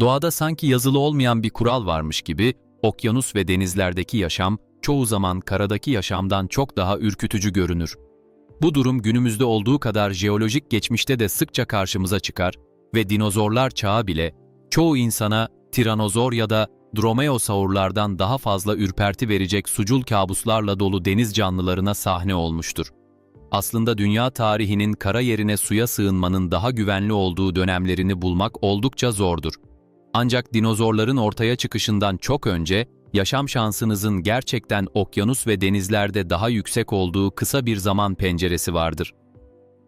Doğada sanki yazılı olmayan bir kural varmış gibi, okyanus ve denizlerdeki yaşam, çoğu zaman karadaki yaşamdan çok daha ürkütücü görünür. Bu durum günümüzde olduğu kadar jeolojik geçmişte de sıkça karşımıza çıkar ve dinozorlar çağı bile çoğu insana tiranozor ya da dromeosaurlardan daha fazla ürperti verecek sucul kabuslarla dolu deniz canlılarına sahne olmuştur. Aslında dünya tarihinin kara yerine suya sığınmanın daha güvenli olduğu dönemlerini bulmak oldukça zordur. Ancak dinozorların ortaya çıkışından çok önce yaşam şansınızın gerçekten okyanus ve denizlerde daha yüksek olduğu kısa bir zaman penceresi vardır.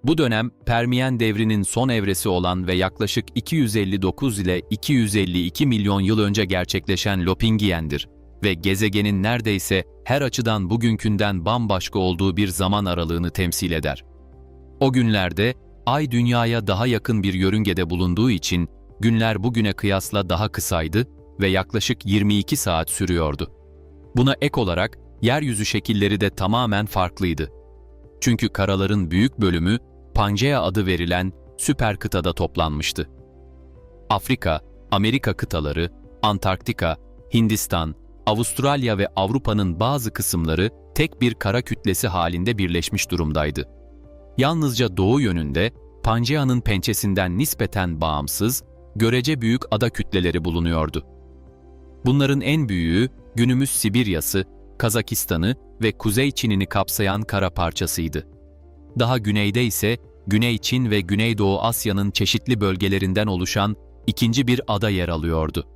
Bu dönem Permiyen devrinin son evresi olan ve yaklaşık 259 ile 252 milyon yıl önce gerçekleşen Lopingiyen'dir ve gezegenin neredeyse her açıdan bugünkünden bambaşka olduğu bir zaman aralığını temsil eder. O günlerde Ay Dünya'ya daha yakın bir yörüngede bulunduğu için günler bugüne kıyasla daha kısaydı ve yaklaşık 22 saat sürüyordu. Buna ek olarak yeryüzü şekilleri de tamamen farklıydı. Çünkü karaların büyük bölümü Pangea adı verilen süper kıtada toplanmıştı. Afrika, Amerika kıtaları, Antarktika, Hindistan, Avustralya ve Avrupa'nın bazı kısımları tek bir kara kütlesi halinde birleşmiş durumdaydı. Yalnızca doğu yönünde Pangea'nın pençesinden nispeten bağımsız, görece büyük ada kütleleri bulunuyordu. Bunların en büyüğü günümüz Sibirya'sı, Kazakistan'ı ve Kuzey Çin'ini kapsayan kara parçasıydı. Daha güneyde ise Güney Çin ve Güneydoğu Asya'nın çeşitli bölgelerinden oluşan ikinci bir ada yer alıyordu.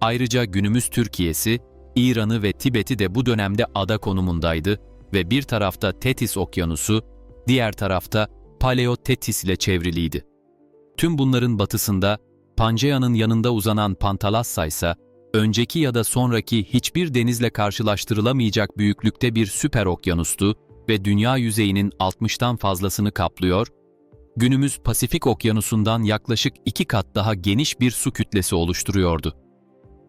Ayrıca günümüz Türkiye'si, İran'ı ve Tibet'i de bu dönemde ada konumundaydı ve bir tarafta Tetis Okyanusu, diğer tarafta Paleotetis ile çevriliydi. Tüm bunların batısında Pangea'nın yanında uzanan Pantalassa ise önceki ya da sonraki hiçbir denizle karşılaştırılamayacak büyüklükte bir süper okyanustu ve dünya yüzeyinin 60'tan fazlasını kaplıyor, günümüz Pasifik Okyanusu'ndan yaklaşık iki kat daha geniş bir su kütlesi oluşturuyordu.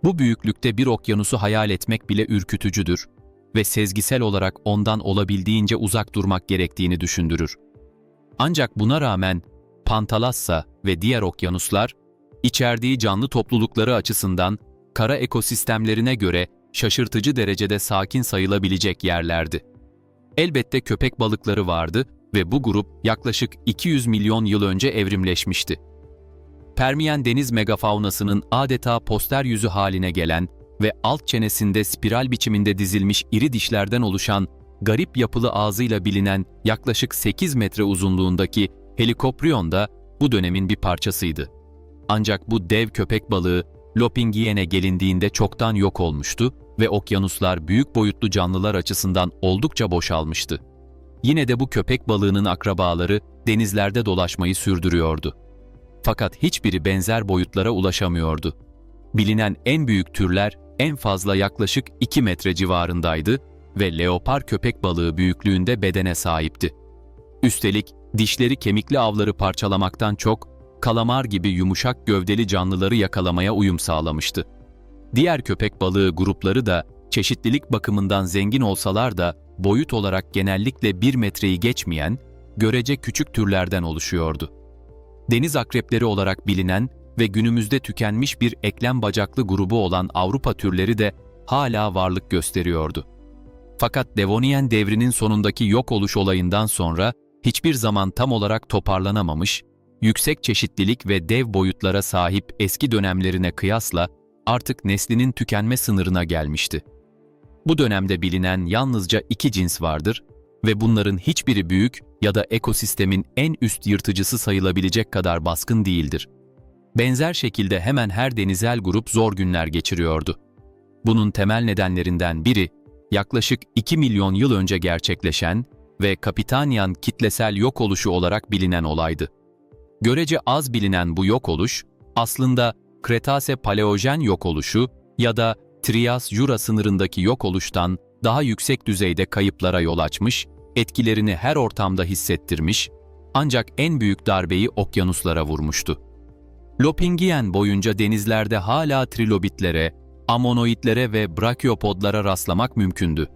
Bu büyüklükte bir okyanusu hayal etmek bile ürkütücüdür ve sezgisel olarak ondan olabildiğince uzak durmak gerektiğini düşündürür. Ancak buna rağmen Pantalassa ve diğer okyanuslar, içerdiği canlı toplulukları açısından kara ekosistemlerine göre şaşırtıcı derecede sakin sayılabilecek yerlerdi. Elbette köpek balıkları vardı ve bu grup yaklaşık 200 milyon yıl önce evrimleşmişti. Permiyen deniz megafaunasının adeta poster yüzü haline gelen ve alt çenesinde spiral biçiminde dizilmiş iri dişlerden oluşan garip yapılı ağzıyla bilinen yaklaşık 8 metre uzunluğundaki Helikoprion da bu dönemin bir parçasıydı. Ancak bu dev köpek balığı Lopingiyen'e gelindiğinde çoktan yok olmuştu ve okyanuslar büyük boyutlu canlılar açısından oldukça boşalmıştı. Yine de bu köpek balığının akrabaları denizlerde dolaşmayı sürdürüyordu. Fakat hiçbiri benzer boyutlara ulaşamıyordu. Bilinen en büyük türler en fazla yaklaşık 2 metre civarındaydı ve leopar köpek balığı büyüklüğünde bedene sahipti. Üstelik dişleri kemikli avları parçalamaktan çok, kalamar gibi yumuşak gövdeli canlıları yakalamaya uyum sağlamıştı. Diğer köpek balığı grupları da çeşitlilik bakımından zengin olsalar da boyut olarak genellikle 1 metreyi geçmeyen, görece küçük türlerden oluşuyordu. Deniz akrepleri olarak bilinen ve günümüzde tükenmiş bir eklem bacaklı grubu olan Avrupa türleri de hala varlık gösteriyordu. Fakat Devonian devrinin sonundaki yok oluş olayından sonra hiçbir zaman tam olarak toparlanamamış, yüksek çeşitlilik ve dev boyutlara sahip eski dönemlerine kıyasla artık neslinin tükenme sınırına gelmişti. Bu dönemde bilinen yalnızca iki cins vardır ve bunların hiçbiri büyük ya da ekosistemin en üst yırtıcısı sayılabilecek kadar baskın değildir. Benzer şekilde hemen her denizel grup zor günler geçiriyordu. Bunun temel nedenlerinden biri, yaklaşık 2 milyon yıl önce gerçekleşen ve Kapitanyan kitlesel yok oluşu olarak bilinen olaydı. Görece az bilinen bu yok oluş, aslında Kretase Paleojen yok oluşu ya da Trias-Jura sınırındaki yok oluştan daha yüksek düzeyde kayıplara yol açmış, etkilerini her ortamda hissettirmiş, ancak en büyük darbeyi okyanuslara vurmuştu. Lopingien boyunca denizlerde hala trilobitlere, amonoidlere ve brachiopodlara rastlamak mümkündü.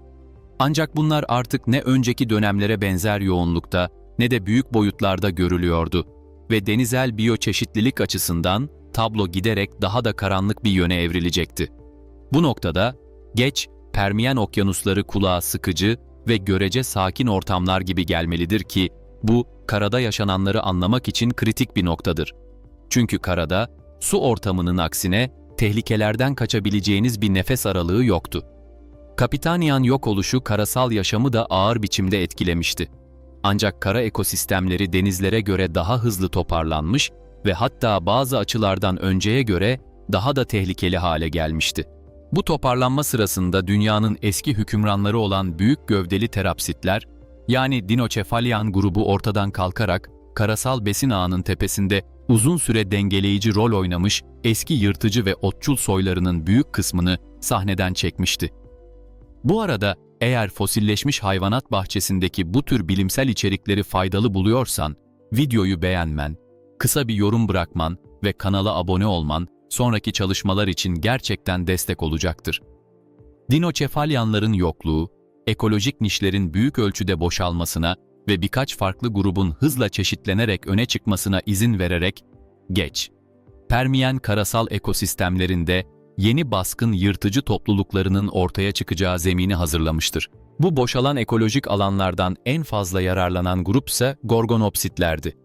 Ancak bunlar artık ne önceki dönemlere benzer yoğunlukta ne de büyük boyutlarda görülüyordu ve denizel biyoçeşitlilik açısından tablo giderek daha da karanlık bir yöne evrilecekti. Bu noktada geç Permiyen okyanusları kulağa sıkıcı ve görece sakin ortamlar gibi gelmelidir ki bu karada yaşananları anlamak için kritik bir noktadır. Çünkü karada su ortamının aksine tehlikelerden kaçabileceğiniz bir nefes aralığı yoktu. Kapitaniyan yok oluşu karasal yaşamı da ağır biçimde etkilemişti. Ancak kara ekosistemleri denizlere göre daha hızlı toparlanmış ve hatta bazı açılardan önceye göre daha da tehlikeli hale gelmişti. Bu toparlanma sırasında dünyanın eski hükümranları olan büyük gövdeli terapsitler, yani Dinocephalian grubu ortadan kalkarak karasal besin ağının tepesinde uzun süre dengeleyici rol oynamış eski yırtıcı ve otçul soylarının büyük kısmını sahneden çekmişti. Bu arada eğer fosilleşmiş hayvanat bahçesindeki bu tür bilimsel içerikleri faydalı buluyorsan, videoyu beğenmen, kısa bir yorum bırakman ve kanala abone olman sonraki çalışmalar için gerçekten destek olacaktır. Dinoçefalyanların yokluğu, ekolojik nişlerin büyük ölçüde boşalmasına ve birkaç farklı grubun hızla çeşitlenerek öne çıkmasına izin vererek, geç, Permiyen karasal ekosistemlerinde yeni baskın yırtıcı topluluklarının ortaya çıkacağı zemini hazırlamıştır. Bu boşalan ekolojik alanlardan en fazla yararlanan grup ise Gorgonopsitlerdi.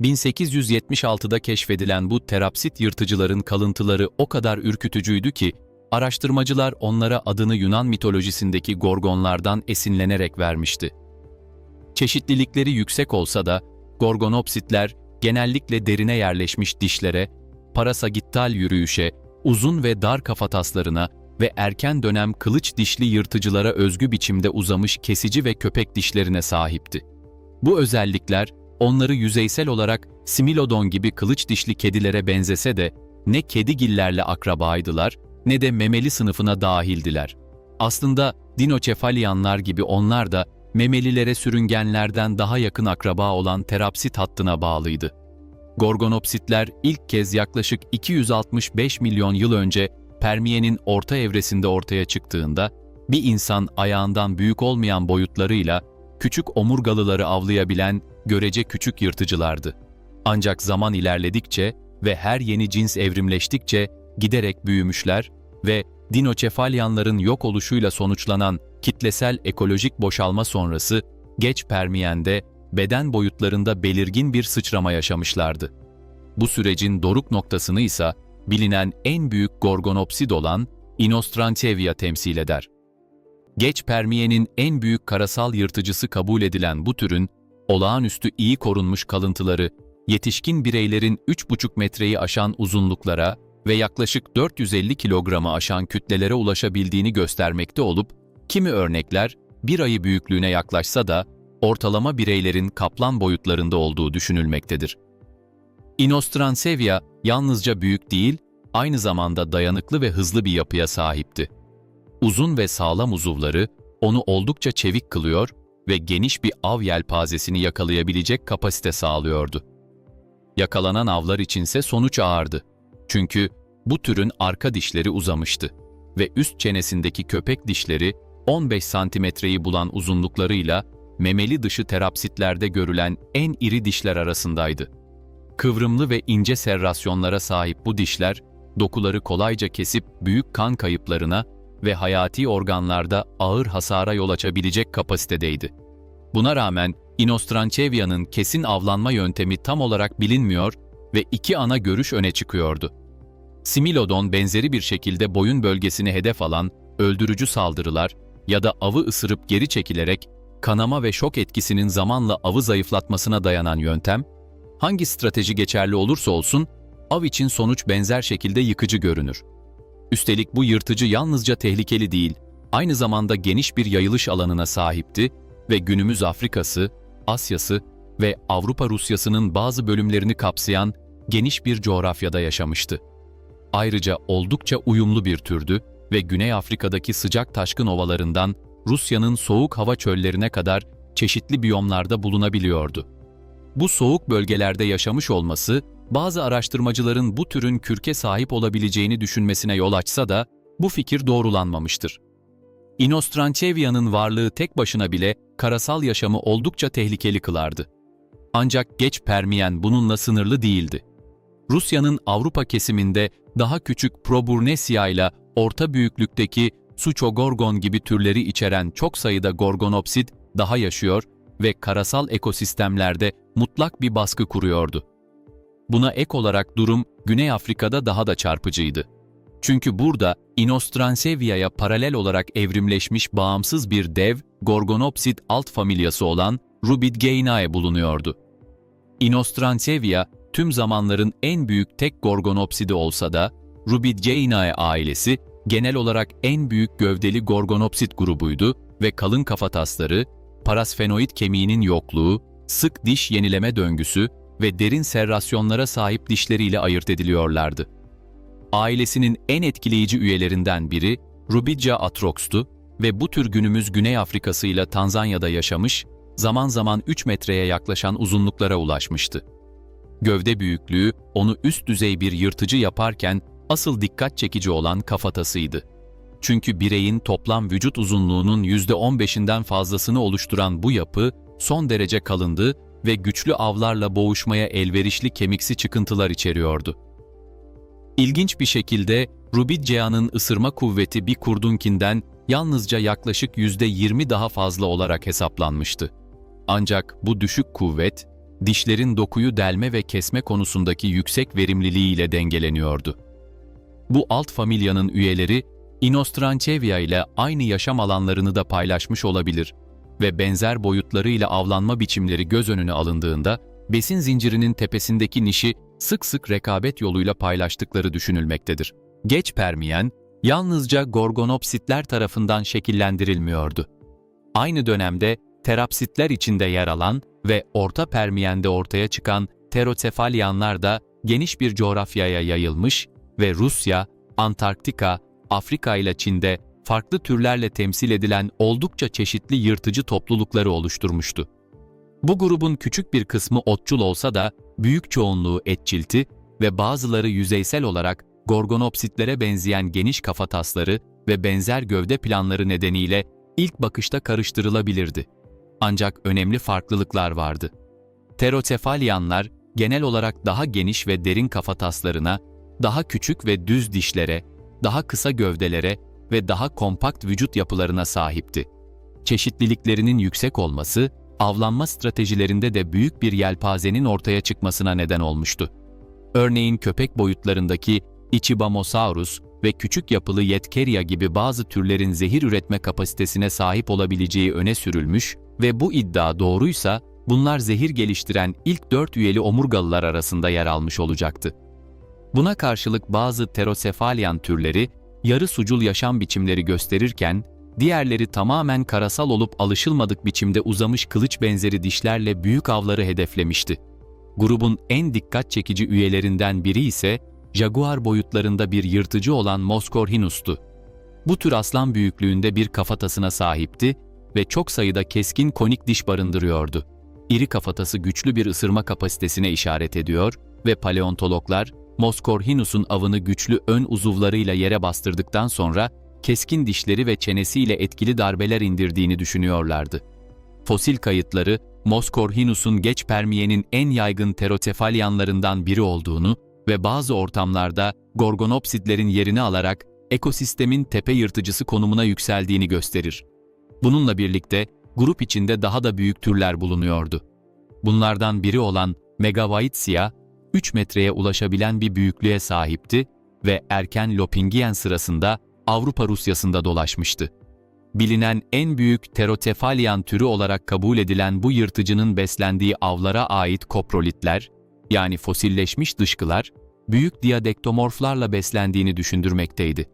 1876'da keşfedilen bu terapsit yırtıcıların kalıntıları o kadar ürkütücüydü ki, araştırmacılar onlara adını Yunan mitolojisindeki gorgonlardan esinlenerek vermişti. Çeşitlilikleri yüksek olsa da, gorgonopsitler genellikle derine yerleşmiş dişlere, parasagittal yürüyüşe, uzun ve dar kafataslarına ve erken dönem kılıç dişli yırtıcılara özgü biçimde uzamış kesici ve köpek dişlerine sahipti. Bu özellikler, onları yüzeysel olarak Similodon gibi kılıç dişli kedilere benzese de ne kedigillerle akrabaydılar ne de memeli sınıfına dahildiler. Aslında dinoçefalyanlar gibi onlar da memelilere sürüngenlerden daha yakın akraba olan terapsit hattına bağlıydı. Gorgonopsitler ilk kez yaklaşık 265 milyon yıl önce Permiye'nin orta evresinde ortaya çıktığında bir insan ayağından büyük olmayan boyutlarıyla küçük omurgalıları avlayabilen görece küçük yırtıcılardı. Ancak zaman ilerledikçe ve her yeni cins evrimleştikçe giderek büyümüşler ve dinoçefalyanların yok oluşuyla sonuçlanan kitlesel ekolojik boşalma sonrası geç Permiyen'de beden boyutlarında belirgin bir sıçrama yaşamışlardı. Bu sürecin doruk noktasını ise bilinen en büyük gorgonopsid olan Inostrancevia temsil eder. Geç Permiye'nin en büyük karasal yırtıcısı kabul edilen bu türün, olağanüstü iyi korunmuş kalıntıları, yetişkin bireylerin 3,5 metreyi aşan uzunluklara ve yaklaşık 450 kilogramı aşan kütlelere ulaşabildiğini göstermekte olup, kimi örnekler bir ayı büyüklüğüne yaklaşsa da ortalama bireylerin kaplan boyutlarında olduğu düşünülmektedir. Inostrancevia yalnızca büyük değil, aynı zamanda dayanıklı ve hızlı bir yapıya sahipti. Uzun ve sağlam uzuvları onu oldukça çevik kılıyor ve geniş bir av yelpazesini yakalayabilecek kapasite sağlıyordu. Yakalanan avlar içinse sonuç ağırdı. Çünkü bu türün arka dişleri uzamıştı ve üst çenesindeki köpek dişleri 15 santimetreyi bulan uzunluklarıyla memeli dışı terapsitlerde görülen en iri dişler arasındaydı. Kıvrımlı ve ince serrasyonlara sahip bu dişler, dokuları kolayca kesip büyük kan kayıplarına ve hayati organlarda ağır hasara yol açabilecek kapasitedeydi. Buna rağmen Inostranceva'nın kesin avlanma yöntemi tam olarak bilinmiyor ve iki ana görüş öne çıkıyordu. Similodon benzeri bir şekilde boyun bölgesini hedef alan öldürücü saldırılar ya da avı ısırıp geri çekilerek kanama ve şok etkisinin zamanla avı zayıflatmasına dayanan yöntem, hangi strateji geçerli olursa olsun av için sonuç benzer şekilde yıkıcı görünür. Üstelik bu yırtıcı yalnızca tehlikeli değil, aynı zamanda geniş bir yayılış alanına sahipti ve günümüz Afrika'sı, Asya'sı ve Avrupa Rusyası'nın bazı bölümlerini kapsayan geniş bir coğrafyada yaşamıştı. Ayrıca oldukça uyumlu bir türdü ve Güney Afrika'daki sıcak taşkın ovalarından Rusya'nın soğuk hava çöllerine kadar çeşitli biyomlarda bulunabiliyordu. Bu soğuk bölgelerde yaşamış olması, bazı araştırmacıların bu türün kürke sahip olabileceğini düşünmesine yol açsa da bu fikir doğrulanmamıştır. Inostranceva'nın varlığı tek başına bile karasal yaşamı oldukça tehlikeli kılardı. Ancak geç Permiyen bununla sınırlı değildi. Rusya'nın Avrupa kesiminde daha küçük Proburnesia ile orta büyüklükteki Suchogorgon gibi türleri içeren çok sayıda gorgonopsit daha yaşıyor ve karasal ekosistemlerde mutlak bir baskı kuruyordu. Buna ek olarak durum Güney Afrika'da daha da çarpıcıydı. Çünkü burada Inostranseviya'ya paralel olarak evrimleşmiş bağımsız bir dev Gorgonopsid alt familyası olan Rubidgeinae bulunuyordu. Inostransevia tüm zamanların en büyük tek Gorgonopsidi olsa da Rubidgeinae ailesi genel olarak en büyük gövdeli Gorgonopsid grubuydu ve kalın kafatasları, parasfenoid kemiğinin yokluğu, sık diş yenileme döngüsü ve derin serrasyonlara sahip dişleriyle ayırt ediliyorlardı. Ailesinin en etkileyici üyelerinden biri Rubidja atrox'tu ve bu tür günümüz Güney Afrikası ile Tanzanya'da yaşamış, zaman zaman 3 metreye yaklaşan uzunluklara ulaşmıştı. Gövde büyüklüğü onu üst düzey bir yırtıcı yaparken asıl dikkat çekici olan kafatasıydı. Çünkü bireyin toplam vücut uzunluğunun %15'inden fazlasını oluşturan bu yapı son derece kalındı ve güçlü avlarla boğuşmaya elverişli kemiksi çıkıntılar içeriyordu. İlginç bir şekilde Rubidgea'nın ısırma kuvveti bir kurdunkinden yalnızca yaklaşık %20 daha fazla olarak hesaplanmıştı. Ancak bu düşük kuvvet, dişlerin dokuyu delme ve kesme konusundaki yüksek verimliliğiyle dengeleniyordu. Bu alt familyanın üyeleri Inostrancevia ile aynı yaşam alanlarını da paylaşmış olabilir ve benzer boyutlarıyla avlanma biçimleri göz önüne alındığında besin zincirinin tepesindeki nişi sık sık rekabet yoluyla paylaştıkları düşünülmektedir. Geç Permiyen, yalnızca gorgonopsitler tarafından şekillendirilmiyordu. Aynı dönemde terapsitler içinde yer alan ve Orta Permiyen'de ortaya çıkan terosefalyanlar da geniş bir coğrafyaya yayılmış ve Rusya, Antarktika, Afrika ile Çin'de farklı türlerle temsil edilen oldukça çeşitli yırtıcı toplulukları oluşturmuştu. Bu grubun küçük bir kısmı otçul olsa da büyük çoğunluğu etçilti ve bazıları yüzeysel olarak gorgonopsitlere benzeyen geniş kafatasları ve benzer gövde planları nedeniyle ilk bakışta karıştırılabilirdi. Ancak önemli farklılıklar vardı. Terotefalyanlar genel olarak daha geniş ve derin kafataslarına, daha küçük ve düz dişlere, daha kısa gövdelere ve daha kompakt vücut yapılarına sahipti. Çeşitliliklerinin yüksek olması, avlanma stratejilerinde de büyük bir yelpazenin ortaya çıkmasına neden olmuştu. Örneğin köpek boyutlarındaki Ichibamosaurus ve küçük yapılı Yetkeria gibi bazı türlerin zehir üretme kapasitesine sahip olabileceği öne sürülmüş ve bu iddia doğruysa bunlar zehir geliştiren ilk dört üyeli omurgalılar arasında yer almış olacaktı. Buna karşılık bazı terosefalyan türleri yarı sucul yaşam biçimleri gösterirken, diğerleri tamamen karasal olup alışılmadık biçimde uzamış kılıç benzeri dişlerle büyük avları hedeflemişti. Grubun en dikkat çekici üyelerinden biri ise jaguar boyutlarında bir yırtıcı olan Moscorhinus'tu. Bu tür aslan büyüklüğünde bir kafatasına sahipti ve çok sayıda keskin konik diş barındırıyordu. İri kafatası güçlü bir ısırma kapasitesine işaret ediyor ve paleontologlar Moscorhinus'un avını güçlü ön uzuvlarıyla yere bastırdıktan sonra keskin dişleri ve çenesiyle etkili darbeler indirdiğini düşünüyorlardı. Fosil kayıtları, Moscorhinus'un geç Permiye'nin en yaygın terotefalyanlarından biri olduğunu ve bazı ortamlarda gorgonopsidlerin yerini alarak ekosistemin tepe yırtıcısı konumuna yükseldiğini gösterir. Bununla birlikte grup içinde daha da büyük türler bulunuyordu. Bunlardan biri olan Megavaitsia, 3 metreye ulaşabilen bir büyüklüğe sahipti ve erken Lopingien sırasında Avrupa Rusyası'nda dolaşmıştı. Bilinen en büyük terotefalyan türü olarak kabul edilen bu yırtıcının beslendiği avlara ait koprolitler, yani fosilleşmiş dışkılar, büyük diadektomorflarla beslendiğini düşündürmekteydi.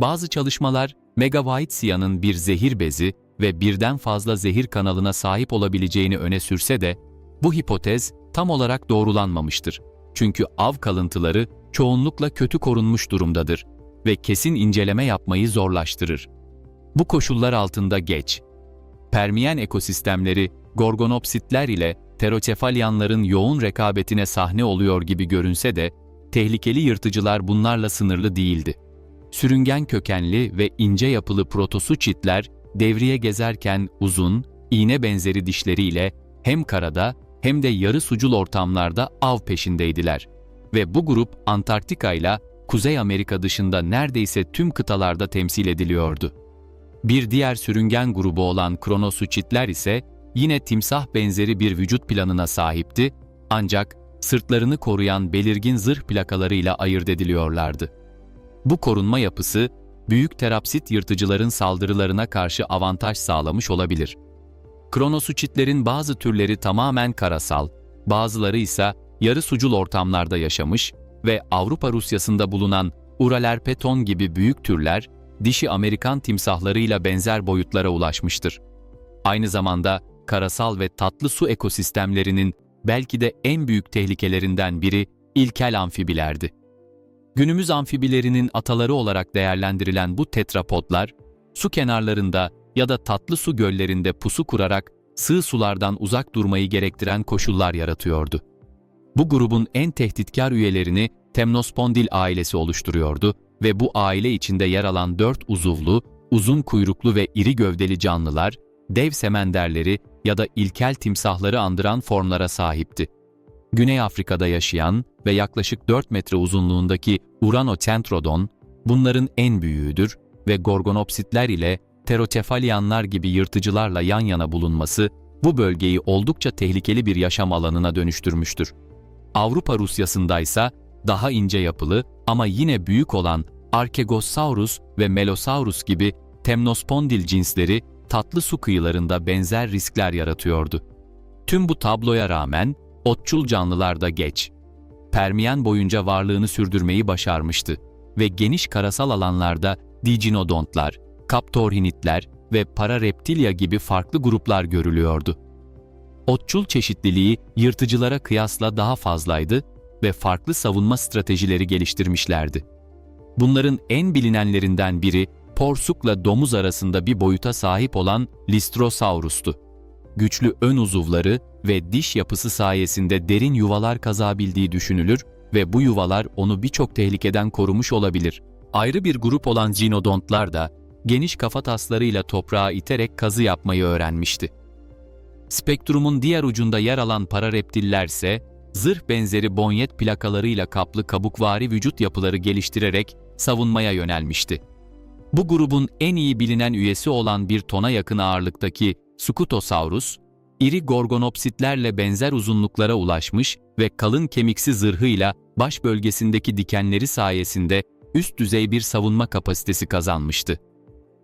Bazı çalışmalar, Megavaitzia'nın bir zehir bezi ve birden fazla zehir kanalına sahip olabileceğini öne sürse de, bu hipotez tam olarak doğrulanmamıştır. Çünkü av kalıntıları çoğunlukla kötü korunmuş durumdadır ve kesin inceleme yapmayı zorlaştırır. Bu koşullar altında geç. Permiyen ekosistemleri gorgonopsitler ile terokefalyanların yoğun rekabetine sahne oluyor gibi görünse de tehlikeli yırtıcılar bunlarla sınırlı değildi. Sürüngen kökenli ve ince yapılı protosu çitler devriye gezerken uzun, iğne benzeri dişleriyle hem karada hem de yarı sucul ortamlarda av peşindeydiler. ve bu grup Antarktika ile Kuzey Amerika dışında neredeyse tüm kıtalarda temsil ediliyordu. Bir diğer sürüngen grubu olan kronosuçitler ise yine timsah benzeri bir vücut planına sahipti ancak sırtlarını koruyan belirgin zırh plakalarıyla ayırt ediliyorlardı. Bu korunma yapısı, büyük terapsit yırtıcıların saldırılarına karşı avantaj sağlamış olabilir. Kronosuçitlerin bazı türleri tamamen karasal, bazıları ise yarı sucul ortamlarda yaşamış ve Avrupa Rusyasında bulunan Uralerpeton gibi büyük türler, dişi Amerikan timsahlarıyla benzer boyutlara ulaşmıştır. Aynı zamanda karasal ve tatlı su ekosistemlerinin belki de en büyük tehlikelerinden biri ilkel amfibilerdi. Günümüz amfibilerinin ataları olarak değerlendirilen bu tetrapodlar, su kenarlarında ya da tatlı su göllerinde pusu kurarak sığ sulardan uzak durmayı gerektiren koşullar yaratıyordu. Bu grubun en tehditkar üyelerini Temnospondil ailesi oluşturuyordu ve bu aile içinde yer alan dört uzuvlu, uzun kuyruklu ve iri gövdeli canlılar, dev semenderleri ya da ilkel timsahları andıran formlara sahipti. Güney Afrika'da yaşayan ve yaklaşık 4 metre uzunluğundaki Uranocentrodon, bunların en büyüğüdür ve gorgonopsitler ile pterotefalyanlar gibi yırtıcılarla yan yana bulunması bu bölgeyi oldukça tehlikeli bir yaşam alanına dönüştürmüştür. Avrupa Rusyasında ise daha ince yapılı ama yine büyük olan Archegosaurus ve Melosaurus gibi temnospondil cinsleri tatlı su kıyılarında benzer riskler yaratıyordu. Tüm bu tabloya rağmen otçul canlılar da geç. Permiyen boyunca varlığını sürdürmeyi başarmıştı ve geniş karasal alanlarda dijinodontlar, kaptorhinitler ve parareptilya gibi farklı gruplar görülüyordu. Otçul çeşitliliği yırtıcılara kıyasla daha fazlaydı ve farklı savunma stratejileri geliştirmişlerdi. Bunların en bilinenlerinden biri porsukla domuz arasında bir boyuta sahip olan Lystrosaurus'tu. Güçlü ön uzuvları ve diş yapısı sayesinde derin yuvalar kazabildiği düşünülür ve bu yuvalar onu birçok tehlikeden korumuş olabilir. Ayrı bir grup olan zinodontlar da geniş kafa taslarıyla toprağa iterek kazı yapmayı öğrenmişti. Spektrumun diğer ucunda yer alan parareptiller ise zırh benzeri bonyet plakalarıyla kaplı kabukvari vücut yapıları geliştirerek savunmaya yönelmişti. Bu grubun en iyi bilinen üyesi olan bir tona yakın ağırlıktaki Scutosaurus, iri gorgonopsitlerle benzer uzunluklara ulaşmış ve kalın kemiksi zırhıyla baş bölgesindeki dikenleri sayesinde üst düzey bir savunma kapasitesi kazanmıştı.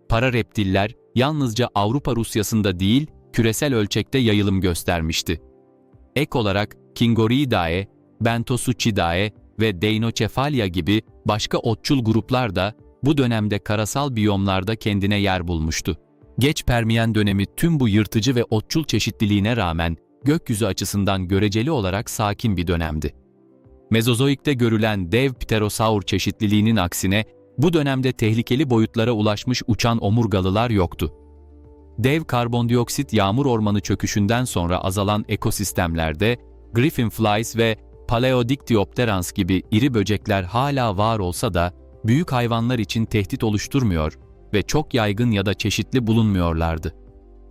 Parareptiller yalnızca Avrupa Rusyasında değil, küresel ölçekte yayılım göstermişti. Ek olarak Kingoriidae, Bentosuchidae ve Deinocephalia gibi başka otçul gruplar da bu dönemde karasal biyomlarda kendine yer bulmuştu. Geç Permiyen dönemi tüm bu yırtıcı ve otçul çeşitliliğine rağmen gökyüzü açısından göreceli olarak sakin bir dönemdi. Mezozoik'te görülen dev pterosaur çeşitliliğinin aksine bu dönemde tehlikeli boyutlara ulaşmış uçan omurgalılar yoktu. Dev karbondioksit yağmur ormanı çöküşünden sonra azalan ekosistemlerde griffin flies ve Paleodictyopterans gibi iri böcekler hala var olsa da büyük hayvanlar için tehdit oluşturmuyor ve çok yaygın ya da çeşitli bulunmuyorlardı.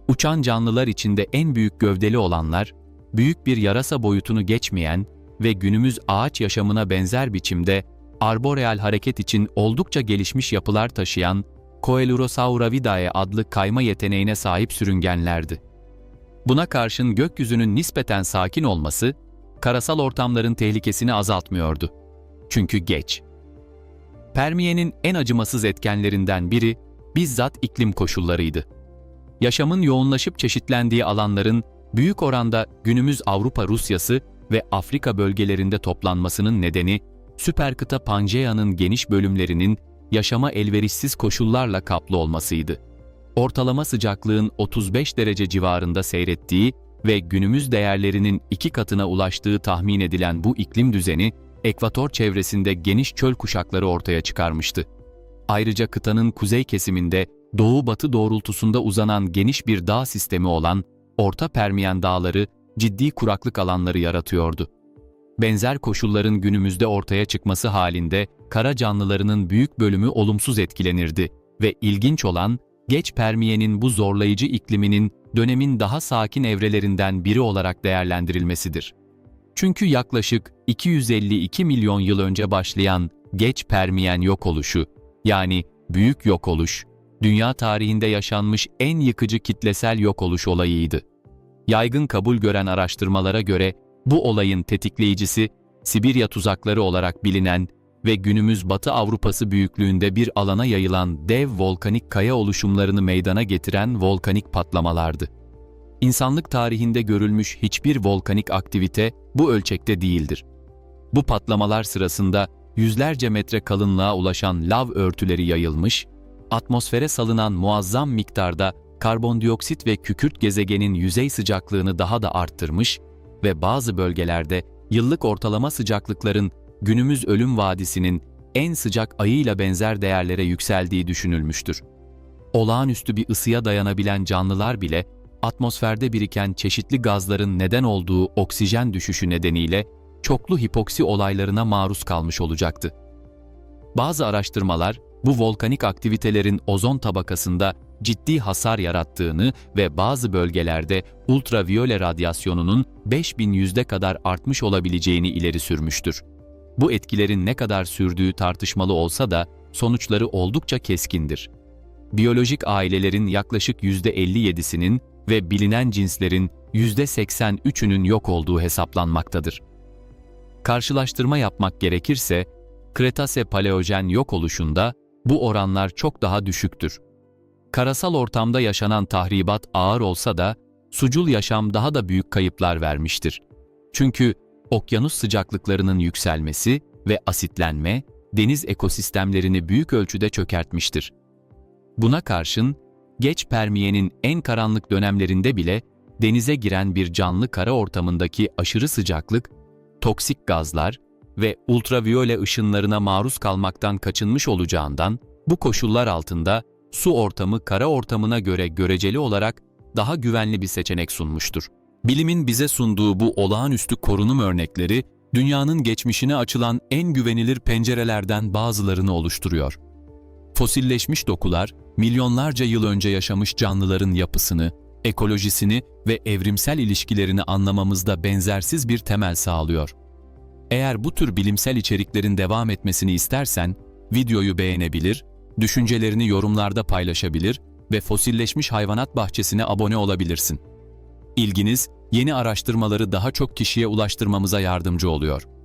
Uçan canlılar içinde en büyük gövdeli olanlar, büyük bir yarasa boyutunu geçmeyen ve günümüz ağaç yaşamına benzer biçimde arboreal hareket için oldukça gelişmiş yapılar taşıyan Coelurosauravidae adlı kayma yeteneğine sahip sürüngenlerdi. Buna karşın gökyüzünün nispeten sakin olması, karasal ortamların tehlikesini azaltmıyordu. Çünkü geç. Permiye'nin en acımasız etkenlerinden biri bizzat iklim koşullarıydı. Yaşamın yoğunlaşıp çeşitlendiği alanların büyük oranda günümüz Avrupa Rusyası ve Afrika bölgelerinde toplanmasının nedeni süperkıta Pangea'nın geniş bölümlerinin yaşama elverişsiz koşullarla kaplı olmasıydı. Ortalama sıcaklığın 35 derece civarında seyrettiği ve günümüz değerlerinin iki katına ulaştığı tahmin edilen bu iklim düzeni, ekvator çevresinde geniş çöl kuşakları ortaya çıkarmıştı. Ayrıca kıtanın kuzey kesiminde doğu-batı doğrultusunda uzanan geniş bir dağ sistemi olan Orta Permiyen Dağları ciddi kuraklık alanları yaratıyordu. Benzer koşulların günümüzde ortaya çıkması halinde kara canlılarının büyük bölümü olumsuz etkilenirdi ve ilginç olan geç Permiye'nin bu zorlayıcı ikliminin dönemin daha sakin evrelerinden biri olarak değerlendirilmesidir. Çünkü yaklaşık 252 milyon yıl önce başlayan geç Permiyen yok oluşu, yani büyük yok oluş, dünya tarihinde yaşanmış en yıkıcı kitlesel yok oluş olayıydı. Yaygın kabul gören araştırmalara göre bu olayın tetikleyicisi Sibirya tuzakları olarak bilinen ve günümüz Batı Avrupası büyüklüğünde bir alana yayılan dev volkanik kaya oluşumlarını meydana getiren volkanik patlamalardı. İnsanlık tarihinde görülmüş hiçbir volkanik aktivite bu ölçekte değildir. Bu patlamalar sırasında yüzlerce metre kalınlığa ulaşan lav örtüleri yayılmış, atmosfere salınan muazzam miktarda karbondioksit ve kükürt gezegenin yüzey sıcaklığını daha da arttırmış ve bazı bölgelerde yıllık ortalama sıcaklıkların günümüz ölüm vadisinin en sıcak ayıyla benzer değerlere yükseldiği düşünülmüştür. Olağanüstü bir ısıya dayanabilen canlılar bile atmosferde biriken çeşitli gazların neden olduğu oksijen düşüşü nedeniyle çoklu hipoksi olaylarına maruz kalmış olacaktı. Bazı araştırmalar bu volkanik aktivitelerin ozon tabakasında ciddi hasar yarattığını ve bazı bölgelerde ultraviyole radyasyonunun 5000 yüzde kadar artmış olabileceğini ileri sürmüştür. Bu etkilerin ne kadar sürdüğü tartışmalı olsa da sonuçları oldukça keskindir. Biyolojik ailelerin yaklaşık %57'sinin ve bilinen cinslerin %83'ünün yok olduğu hesaplanmaktadır. Karşılaştırma yapmak gerekirse, Kretase paleojen yok oluşunda bu oranlar çok daha düşüktür. Karasal ortamda yaşanan tahribat ağır olsa da sucul yaşam daha da büyük kayıplar vermiştir. Çünkü okyanus sıcaklıklarının yükselmesi ve asitlenme deniz ekosistemlerini büyük ölçüde çökertmiştir. Buna karşın geç Permiye'nin en karanlık dönemlerinde bile denize giren bir canlı kara ortamındaki aşırı sıcaklık, toksik gazlar ve ultraviyole ışınlarına maruz kalmaktan kaçınmış olacağından bu koşullar altında su ortamı kara ortamına göre göreceli olarak daha güvenli bir seçenek sunmuştur. Bilimin bize sunduğu bu olağanüstü korunum örnekleri, dünyanın geçmişine açılan en güvenilir pencerelerden bazılarını oluşturuyor. Fosilleşmiş dokular, milyonlarca yıl önce yaşamış canlıların yapısını, ekolojisini ve evrimsel ilişkilerini anlamamızda benzersiz bir temel sağlıyor. Eğer bu tür bilimsel içeriklerin devam etmesini istersen, videoyu beğenebilir, düşüncelerini yorumlarda paylaşabilir ve Fosilleşmiş Hayvanat Bahçesi'ne abone olabilirsin. İlginiz, yeni araştırmaları daha çok kişiye ulaştırmamıza yardımcı oluyor.